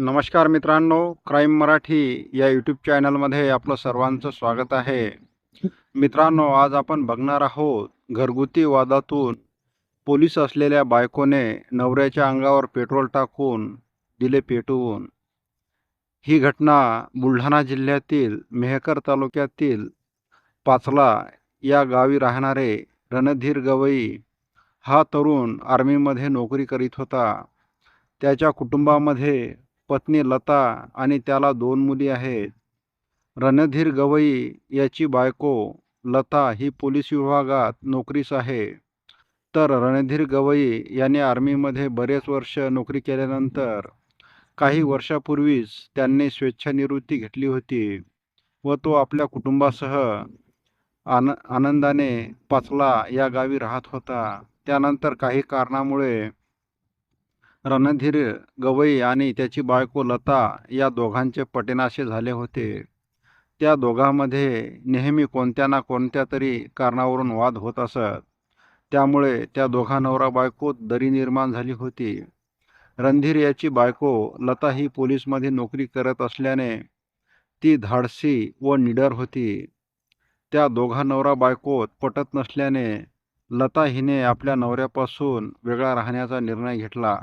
नमस्कार मित्रांनो क्राईम मराठी या यूट्यूब चॅनलमध्ये आपलं सर्वांचं स्वागत आहे. मित्रांनो आज आपण बघणार आहोत घरगुती वादातून पोलीस असलेल्या बायकोने नवऱ्याच्या अंगावर पेट्रोल टाकून दिले पेटवून. ही घटना बुलढाणा जिल्ह्यातील मेहकर तालुक्यातील पाचला या गावी राहणारे रणधीर गवई हा तरुण आर्मीमध्ये नोकरी करीत होता. त्याच्या कुटुंबामध्ये पत्नी लता आणि त्याला दोन मुली आहेत. रणधीर गवई याची बायको लता ही पोलीस विभागात नोकरीस आहे. तर रणधीर गवई याने आर्मीमध्ये बरेच वर्ष नोकरी केल्यानंतर काही वर्षापूर्वीच त्यांनी स्वेच्छानिवृत्ती घेतली होती व तो आपल्या कुटुंबासह आन आनंदाने पाचला या गावी राहत होता. त्यानंतर काही कारणामुळे रणधीर गवई आणि त्याची बायको लता या दोघांचे पटेनाशे झाले होते. त्या दोघांमध्ये नेहमी कोणत्या ना कोणत्या तरी कारणावरून वाद होत असत. त्यामुळे त्या दोघा नवरा बायकोत दरी निर्माण झाली होती. रणधीर याची बायको लता ही पोलीसमध्ये नोकरी करत असल्याने ती धाडसी व निडर होती. त्या दोघा नवरा बायकोत पटत नसल्याने लता हिने आपल्या नवऱ्यापासून वेगळा राहण्याचा निर्णय घेतला.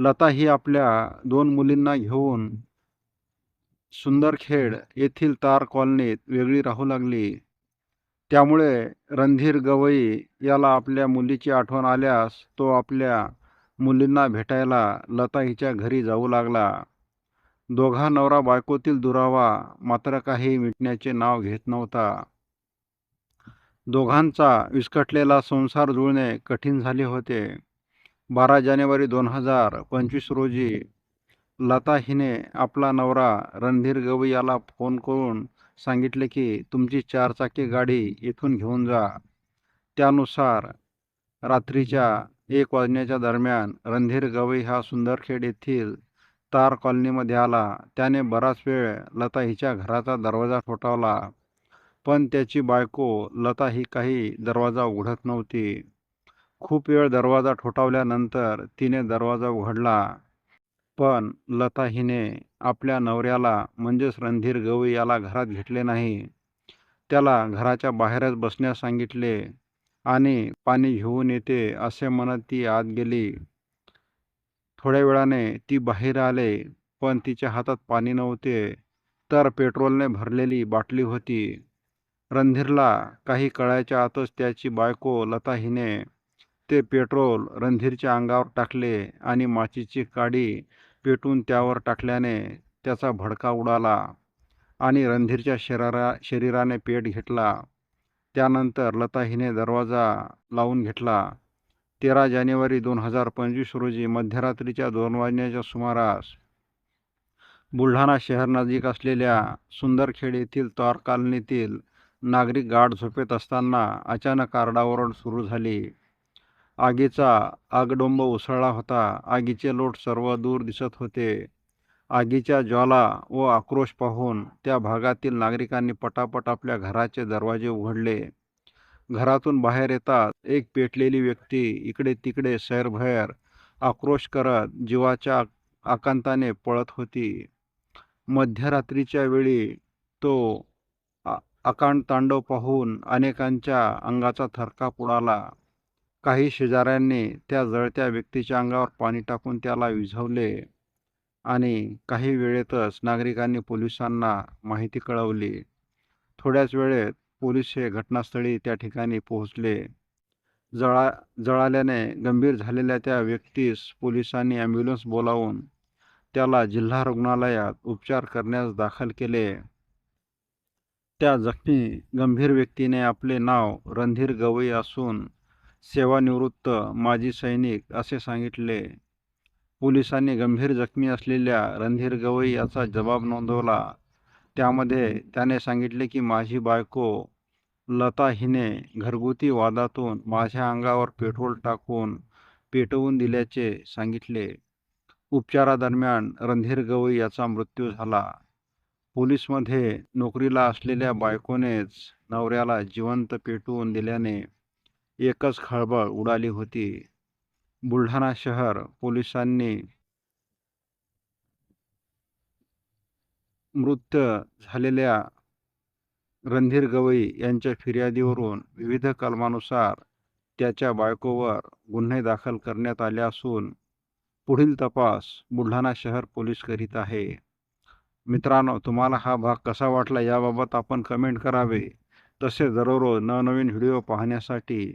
लता ही आपल्या दोन मुलींना घेऊन सुंदरखेड येथील तार कॉलनीत वेगळी राहू लागली. त्यामुळे रणधीर गवई याला आपल्या मुलीची आठवण आल्यास तो आपल्या मुलींना भेटायला लता हिच्या घरी जाऊ लागला. दोघा नवरा बायकोतील दुरावा मात्र काही मिटण्याचे नाव घेत नव्हता. दोघांचा विस्कटलेला संसार जुळणे कठीण झाले होते. बारा जानेवारी दोन हजार पंचवीस रोजी लता हिने आपला नवरा रणधीर गवई याला फोन करून सांगितले की तुमची चारचाकी गाडी इथून घेऊन जा. त्यानुसार रात्रीच्या एक वाजण्याच्या दरम्यान रणधीर गवई हा सुंदरखेड येथील तार कॉलनीमध्ये आला. त्याने बराच वेळ लता हिच्या घराचा दरवाजा ठोठावला. पण त्याची बायको लता ही काही दरवाजा उघडत नव्हती. खूप वेळ दरवाजा ठोठावल्यानंतर तिने दरवाजा उघडला. पण लता हिने आपल्या नवऱ्याला म्हणजेच रणधीर गवई याला घरात घेतले नाही. त्याला घराच्या बाहेरच बसण्यास सांगितले आणि पाणी घेऊन येते असे म्हणत ती आत गेली. थोड्या वेळाने ती बाहेर आले पण तिच्या हातात पाणी नव्हते तर पेट्रोलने भरलेली बाटली होती. रणधीरला काही कळायच्या आतच त्याची बायको लता हिने ते पेट्रोल रणधीरच्या अंगावर टाकले आणि माचीची काडी पेटून त्यावर टाकल्याने त्याचा भडका उडाला आणि रणधीरच्या शरीरा शरीराने पेट घेतला. त्यानंतर लता हिने दरवाजा लावून घेतला. तेरा जानेवारी दोन हजार पंचवीस रोजी मध्यरात्रीच्या दोन वाजण्याच्या सुमारास बुलढाणा शहरनजीक असलेल्या सुंदरखेड येथील तौर कॉलनीतील नागरिक गाढ झोपेत असताना अचानक आरडाओरड सुरू झाली. आगीचा आगडोंब उसळला होता. आगीचे लोट सर्व दूर दिसत होते. आगीच्या ज्वाला व आक्रोश पाहून त्या भागातील नागरिकांनी पटापट आपल्या घराचे दरवाजे उघडले. घरातून बाहेर येतात एक पेटलेली व्यक्ती इकडे तिकडे सैरभैर आक्रोश करत जीवाच्या आकांताने पळत होती. मध्यरात्रीच्या वेळी तो अकांड तांडव पाहून अनेकांच्या अंगाचा थरकाप उडाला. काही शेजाऱ्यांनी त्या जळत्या व्यक्तीच्या अंगावर पाणी टाकून त्याला विझवले आणि काही वेळेतच नागरिकांनी पोलिसांना माहिती कळवली. थोड्याच वेळेत पोलीस हे घटनास्थळी त्या ठिकाणी पोहोचले. जळा जळाल्याने गंभीर झालेल्या त्या व्यक्तीस पोलिसांनी ॲम्ब्युलन्स बोलावून त्याला जिल्हा रुग्णालयात उपचार करण्यास दाखल केले. त्या जखमी गंभीर व्यक्तीने आपले नाव रणधीर गवई असून सेवानिवृत्त माजी सैनिक असे सांगितले. पोलिसांनी गंभीर जखमी असलेल्या रणधीर गवई याचा जबाब नोंदवला. त्यामध्ये त्याने सांगितले की माझी बायको लता हिने घरगुती वादातून माझ्या अंगावर पेट्रोल टाकून पेटवून दिल्याचे सांगितले. उपचारादरम्यान रणधीर गवई याचा मृत्यू झाला. पोलीसमध्ये नोकरीला असलेल्या बायकोनेच नवऱ्याला जिवंत पेटवून दिल्याने एकच खळबळ उडाली होती. बुलढाणा शहर पोलिसांनी मृत झालेल्या रणधीर गवई यांच्या फिर्यादीवरून विविध कलमानुसार त्याच्या बायकोवर गुन्हे दाखल करण्यात आले असून पुढील तपास बुलढाणा शहर पोलीस करीत आहे. मित्रांनो तुम्हाला हा भाग कसा वाटला याबाबत आपण कमेंट करावे. तसेच दररोज नवनवीन व्हिडिओ पाहण्यासाठी